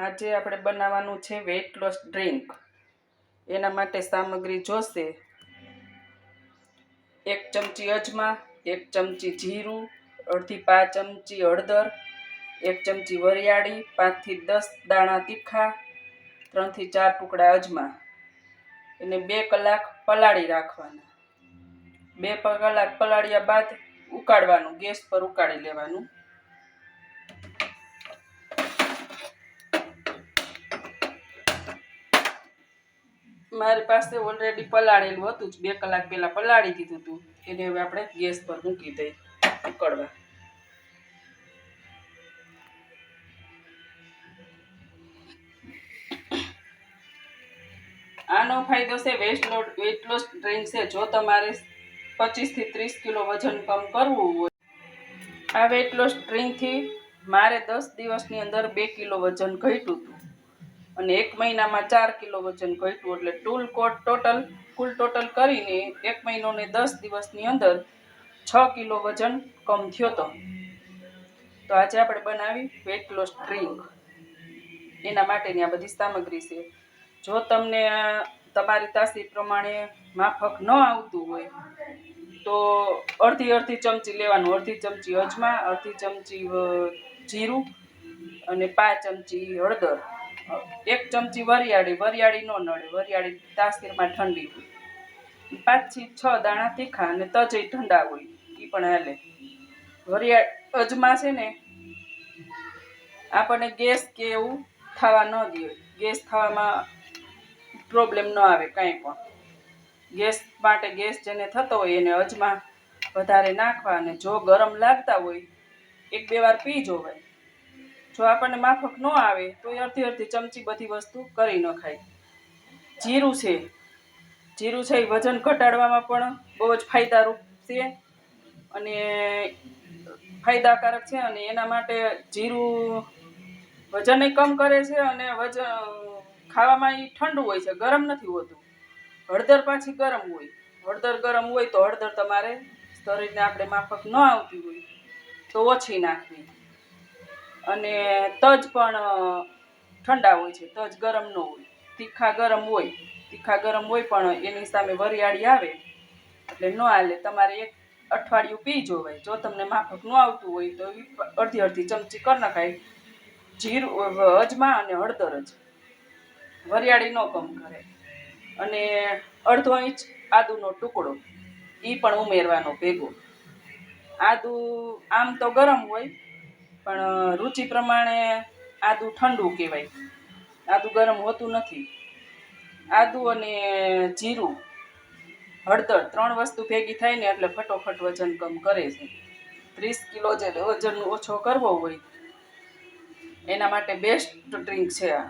આજે આપણે બનાવવાનું છે વેઇટ લોસ ડ્રિંક એના માટે સામગ્રી જોશે. એક ચમચી અજમા, એક ચમચી જીરું, અડધી પાંચ ચમચી હળદર, એક ચમચી વરિયાળી, પાંચથી દસ દાણા તીખા, ત્રણથી ચાર ટુકડા અજમા. એને બે કલાક પલાળી રાખવાના. બે કલાક પલાળ્યા બાદ ઉકાળવાનું, ગેસ પર ઉકાળી લેવાનું. મારી પાસે ઓલરેડી પલાળેલું હતું જ. બે કલાક પહેલાં પલાળી દીધું હતું એને હવે આપણે ગેસ પર મૂકી દઈ ઉકળવા. આનો ફાયદો છે વેસ્ટ લોટ વેટ લોસ ડ્રિંક છે. જો તમારે પચીસથી ત્રીસ કિલો વજન કમ કરવું હોય, આ વેટ લોસ ડ્રિંકથી મારે દસ દિવસની અંદર બે કિલો વજન ઘટ્યું હતું. અને એક મહિનામાં ચાર કિલો વજન ઘટ્યું. એટલે ટૂલ કોટ ટોટલ, કુલ ટોટલ કરીને એક મહિનો ને દસ દિવસની અંદર છ કિલો વજન કમ થયો હતો તો આજે આપણે બનાવી વેટ લોસ ડ્રિંક એના માટેની આ બધી સામગ્રી છે. જો તમને તમારી તાસી પ્રમાણે માફક ન આવતું હોય, તો અડધી અડધી ચમચી લેવાનું. અડધી ચમચી અજમા, અડધી ચમચી જીરું અને પાંચ ચમચી હળદર. એક ચમચી વરિયાળી વરિયાળી ન નડે વરિયાળી તાસીરમાં ઠંડી હોય. પાંચથી છ દાણા તીખા અને તજય ઠંડા હોય એ પણ હાલે. વરિયાળ અજમા છે ને, આપણને ગેસ કે એવું થવા ન દે. ગેસ થવામાં પ્રોબ્લેમ ન આવે કાંઈ પણ. ગેસ માટે ગેસ જેને થતો હોય એને અજમા વધારે નાખવા અને જો ગરમ લાગતા હોય, એક બે વાર પી જોવાય. જો આપણને માફક ન આવે, તો એ અડધી અડધી ચમચી બધી વસ્તુ કરી ન ખાય. જીરું છે. જીરું છે એ વજન ઘટાડવામાં પણ બહુ જ ફાયદારૂપ છે અને ફાયદાકારક છે અને એના માટે જીરું વજનને કમ કરે છે અને વજન ખાવામાં એ ઠંડુ હોય છે, ગરમ નથી હોતું. હળદર પાછી ગરમ હોય. હળદર ગરમ હોય તો હળદર તમારે શરીરને આપણે માફક ન આવતી હોય, તો ઓછી નાખવી. અને તજ પણ ઠંડા હોય છે. તજ ગરમ ન હોય. તીખા ગરમ હોય. તીખા ગરમ હોય પણ એની સામે વરિયાળી આવે. એટલે ન હાલે. તમારે એક અઠવાડિયું પી જોવાય. જો તમને માફક ન આવતું હોય તો અડધી અડધી ચમચી કરી નખાય. જીરું અજમા અને હળદર જ. વરિયાળી ન કમ કરે. અને અડધો ઇંચ આદુનો ટુકડો. એ પણ ઉમેરવાનો ભેગો. આદુ આમ તો ગરમ હોય પણ રુચિ પ્રમાણે આદુ ઠંડુ કહેવાય. આદુ ગરમ હોતું નથી. આદુ અને જીરું, હળદર ત્રણ વસ્તુ ભેગી થાય ને એટલે ફટોફટ વજન કમ કરે છે. ત્રીસ કિલો જે વજન ઓછો કરવો હોય, એના માટે બેસ્ટ ડ્રિંક છે આ.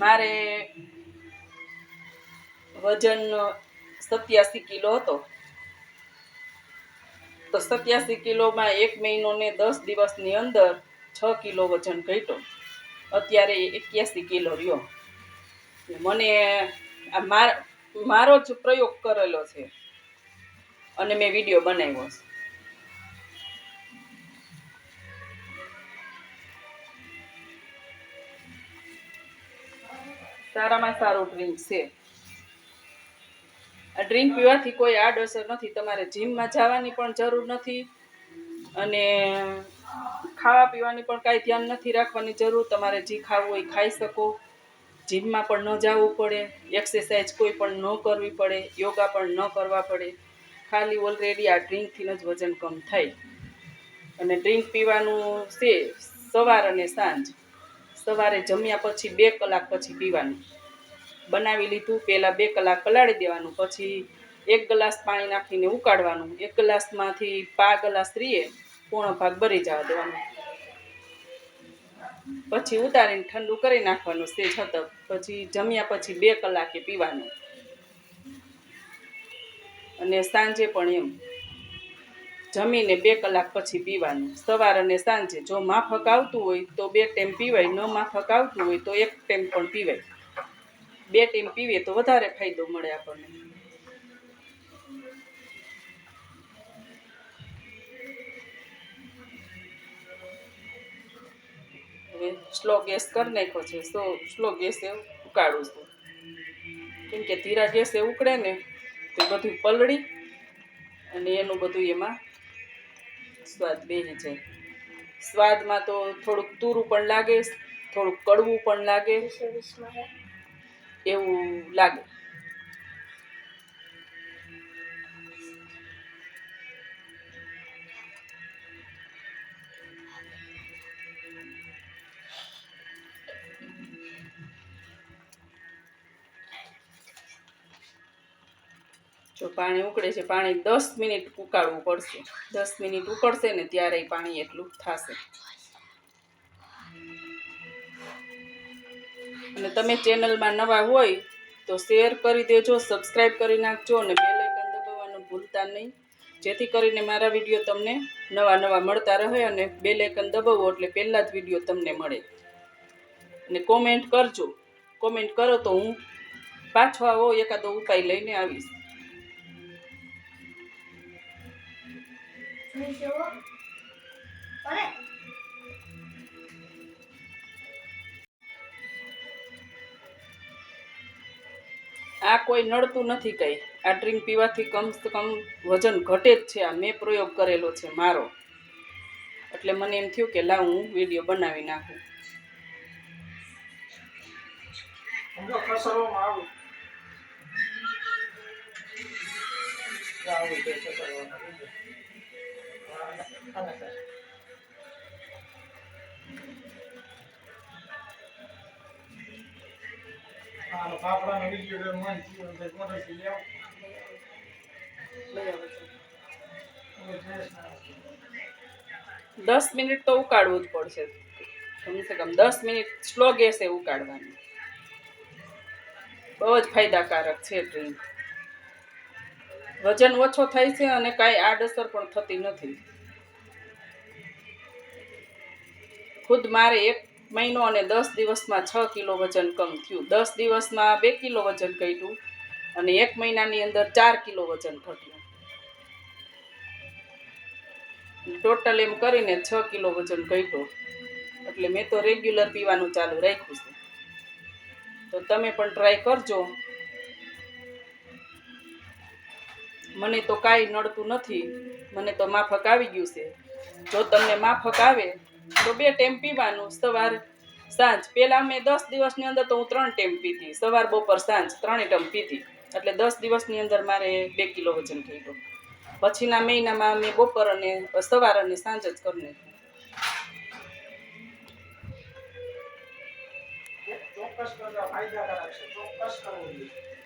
મારે વજન સત્યાસી કિલો હતો. તો સત્યાસી કિલોમાં એક મહિનો ને દસ દિવસની અંદર છ કિલો વજન ઘટ્યો. અત્યારે એક્યાસી કિલો રહ્યો. મને આ માર, મારો જ પ્રયોગ કરેલો છે. અને મેં વીડિયો બનાવ્યો છે. સારામાં સારું ડ્રિંક છે. ડ્રિંક પીવાથી કોઈ આડઅસર નથી. તમારે જીમમાં જવાની પણ જરૂર નથી અને ખાવા પીવાની પણ કાંઈ ધ્યાન નથી રાખવાની જરૂર. તમારે જે ખાવું હોય ખાઈ શકો. જીમમાં પણ ન જવું પડે. એક્સરસાઇઝ કોઈ પણ ન કરવી પડે. યોગા પણ ન કરવા પડે. ખાલી ઓલરેડી આ ડ્રિંકથી જ વજન કમ થાય. અને ડ્રિંક પીવાનું છે સવાર અને સાંજ. સવારે જમ્યા પછી બે કલાક પછી પીવાનું. બનાવી લીધું. પહેલાં બે કલાક પલાળી દેવાનું, પછી એક ગ્લાસ પાણી નાખીને ઉકાળવાનું. એક ગ્લાસમાંથી પા ગ્લાસ રીએ, પૂર્ણ ભાગ ભરી જવા દેવાનો. પછી ઉતારીને ઠંડુ કરી નાખવાનું તે છતાં પછી જમ્યા પછી બે કલાકે પીવાનું. અને સાંજે પણ એમ. જમીને બે કલાક પછી પીવાનું. સવાર અને સાંજે જો માફક આવતું હોય તો બે ટાઈમ પીવાય, ન માફક આવતું હોય તો એક ટાઈમ પણ પીવાય. બે ટીમ પીવીએ તો વધારે ફાયદો મળે આપણને. હવે સ્લો ગેસ કરી નાખ્યો છે, સો સ્લો ગેસ એ ઉકાળું છું. કેમ કે ધીરા ગેસે ઉકળે ને તો બધું પલળી અને એનું બધું એમાં સ્વાદ બેસી જાય. સ્વાદમાં તો થોડુંક તુરું પણ લાગે, થોડુંક કડવું પણ લાગે. એવું લાગે. જો પાણી ઉકળે છે, પાણી દસ મિનિટ ઉકાળવું પડશે. દસ મિનિટ ઉકળશે ને ત્યારે પાણી એટલું થશે. તમે ચેનલમાં નવા હોય તો શેર કરી દેજો સબસ્ક્રાઈબ કરી નાખજો અને બેલ આઇકન દબાવવાનું ભૂલતા નહીં. જેથી કરીને મારા વીડિયો તમને નવા નવા મળતા રહે અને બેલ આઇકન દબાવો એટલે પહેલાં જ વીડિયો તમને મળે. અને કોમેન્ટ કરજો. કોમેન્ટ કરો તો હું પાછો આવો એકાદો ઉપાય લઈને આવીશ. આ કોઈ નડતું નથી કંઈ. આ ડ્રિંક પીવાથી કમ સે કમ વજન ઘટે જ છે. આ મેં પ્રયોગ કરેલો છે મારો. એટલે મને એમ થયું કે લાવ હું વીડિયો બનાવી નાખું. આવું. વીડિયો મન દસ મિનિટ તો ઉકાળવું જ પડશે. કમસે કમ દસ મિનિટ સ્લો ગેસે ઉકાળવાની. બહુ જ ફાયદાકારક છે ડ્રિંક વજન ઓછો થાય છે અને કાંઈ આડઅસર પણ થતી નથી. ખુદ મારે એક મહિનો અને દસ દિવસમાં છ કિલો વજન કમ થયું. દસ દિવસમાં બે કિલો વજન ઘટ્યું અને એક મહિનાની અંદર ચાર કિલો વજન ઘટ્યું. ટોટલ એમ કરીને છ કિલો વજન ઘટ્યું. એટલે મેં તો રેગ્યુલર પીવાનું ચાલુ રાખ્યું છે. તો તમે પણ ટ્રાય કરજો. મને તો કાંઈ નડતું નથી. મને તો માફક આવી ગયું છે. જો તમને માફક આવે તો બે ટાઈમ પીવાનું સવાર સાંજ. પહેલાં મેં દસ દિવસની અંદર તો હું ત્રણ ટેમ પીતી સવાર, બપોર, સાંજ ત્રણેય ટેમ પીતી એટલે દસ દિવસની અંદર મારે બે કિલો વજન ઘટ્યું પછીના મહિનામાં મેં બપોર અને સવાર અને સાંજ જ કરી નાખ્યું ચોક્કસ કરવા ફાયદાકારક છે ચોક્કસ કરવું જોઈએ.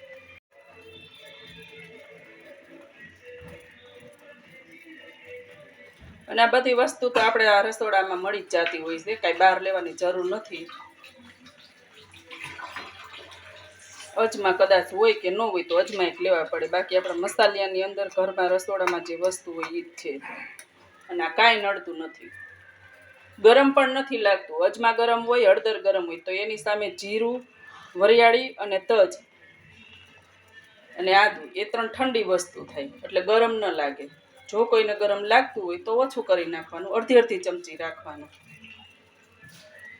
અને આ બધી વસ્તુ તો આપણે આ રસોડામાં મળી જ જતી હોય છે, કાંઈ બહાર લેવાની જરૂર નથી. અજમા કદાચ હોય કે ન હોય તો અજમા એક લેવા પડે, બાકી આપણા મસાલિયાની અંદર ઘરમાં રસોડામાં જે વસ્તુ હોય એ જ છે. અને આ કાંઈ નડતું નથી. ગરમ પણ નથી લાગતું. અજમા ગરમ હોય, હળદર ગરમ હોય, તો એની સામે જીરું, વરિયાળી અને તજ. અને આદુ, એ ત્રણ ઠંડી વસ્તુ થાય, એટલે ગરમ ન લાગે. જો કોઈને ગરમ લાગતું હોય તો ઓછું કરી નાખવાનું, અડધી અડધી ચમચી રાખવાનું.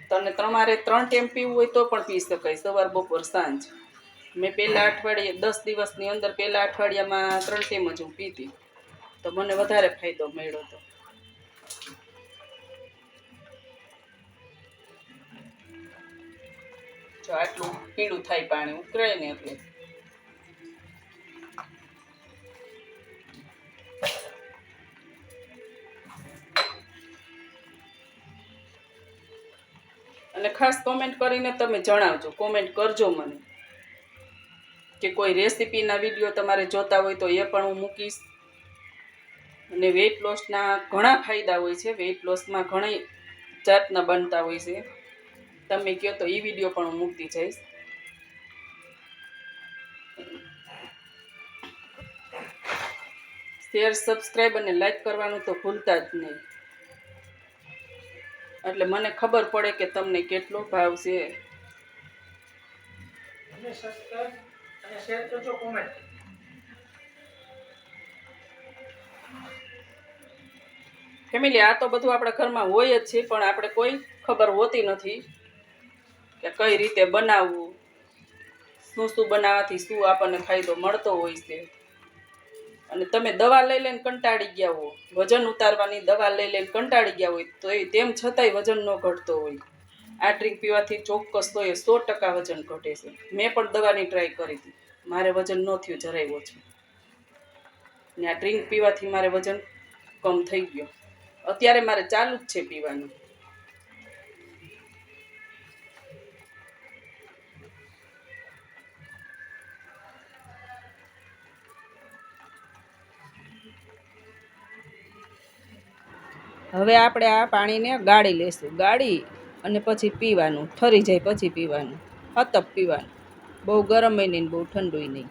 તને તમારે ત્રણ ટેમ પીવું હોય તો પણ પી શકાય, સવાર, બપોર, સાંજ. મેં પહેલાં અઠવાડિયે, દસ દિવસની અંદર પહેલાં અઠવાડિયામાં ત્રણ ટેમ જ હું પીતી. તો મને વધારે ફાયદો મળ્યો હતો જો આટલું પીળું થાય પાણી ઉકળાય ને એટલે. અને ખાસ કોમેન્ટ કરીને તમે જણાવજો. કોમેન્ટ કરજો મને. કે કોઈ રેસીપીના વીડિયો તમારે જોતા હોય તો એ પણ હું મૂકીશ. અને વેઇટ લોસના ઘણા ફાયદા હોય છે. વેઇટ લોસમાં ઘણી જાતના બનતા હોય છે. તમે કહો તો એ વીડિયો પણ હું મૂકતી જઈશ. શેર સબસ્ક્રાઈબ અને લાઈક કરવાનું તો ભૂલતા જ નહીં. એટલે મને ખબર પડે કે તમને કેટલો ભાવ છે. ફેમિલી આ તો બધું આપણા ઘરમાં હોય જ છે પણ આપણે કોઈ ખબર હોતી નથી કે કઈ રીતે બનાવવું શું શું બનાવવાથી શું આપણને ફાયદો મળતો હોય છે. અને તમે દવા લઈ લઈને કંટાળી ગયા હો. વજન ઉતારવાની દવા લઈ લઈને કંટાળી ગયા હોય તો એ તેમ છતાંય વજન ન ઘટતો હોય. આ ડ્રિંક પીવાથી ચોક્કસ તો એ સો ટકા વજન ઘટે છે. મેં પણ દવાની ટ્રાય કરી હતી. મારે વજન ન થયું, જરાય ઓછું. ને આ ડ્રિંક પીવાથી મારે વજન કમ થઈ ગયો. અત્યારે મારે ચાલુ જ છે પીવાનું. હવે આપણે આ પાણીને ગાળી લેશું. ગાળી અને પછી પીવાનું. ઠરી જાય પછી પીવાનું. હતપ પીવાનું. બહુ ગરમ નહીં બહુ ઠંડુય નહીં